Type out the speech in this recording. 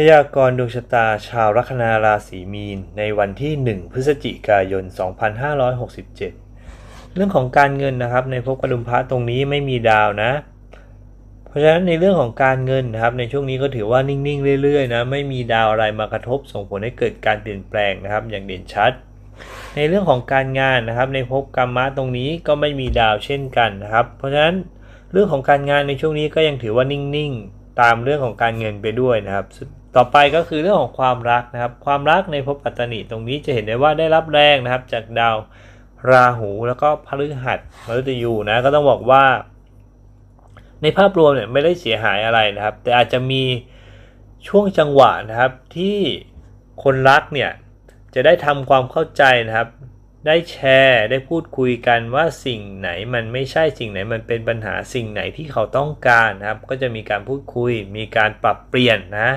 พยากรณ์ดวงชะตาชาวลัคนาราศีมีน ในวันที่ 1 พฤศจิกายน 2567 เรื่องของการเงินนะครับในภพกระดุมพระตรงนี้ไม่มีดาวนะ เพราะฉะนั้นในเรื่องของการเงินนะครับในช่วงนี้ก็ถือว่านิ่งๆเรื่อยๆนะไม่มีดาวอะไรมากระทบส่งผลให้เกิดการเปลี่ยนแปลงนะครับอย่างเด่นชัด ในเรื่องของการงานนะครับในภพกรรมะตรงนี้ก็ไม่มีดาวเช่นกันนะครับเพราะฉะนั้นเรื่องของการงานในช่วงนี้ก็ยังถือว่านิ่งๆ ตามเรื่องของการเงินไปด้วยนะครับ ต่อไปก็คือเรื่องของความรักนะครับ ความรักในภพปัตตนิตรงนี้จะเห็นได้ว่าได้รับแรงนะครับ จากดาวราหูแล้วก็พฤหัสมฤตยูนะก็ต้องบอกว่า ในภาพรวมเนี่ยไม่ได้เสียหายอะไรนะครับ แต่อาจจะมีช่วงจังหวะนะครับที่คนรักเนี่ยจะได้ทำความเข้าใจนะครับ ได้แชร์ได้พูดคุยกันว่าสิ่งไหนมันไม่ใช่สิ่งไหนมันเป็นปัญหาสิ่งไหนที่เขาต้องการนะครับ ก็จะมีการพูดคุยมีการปรับเปลี่ยนนะ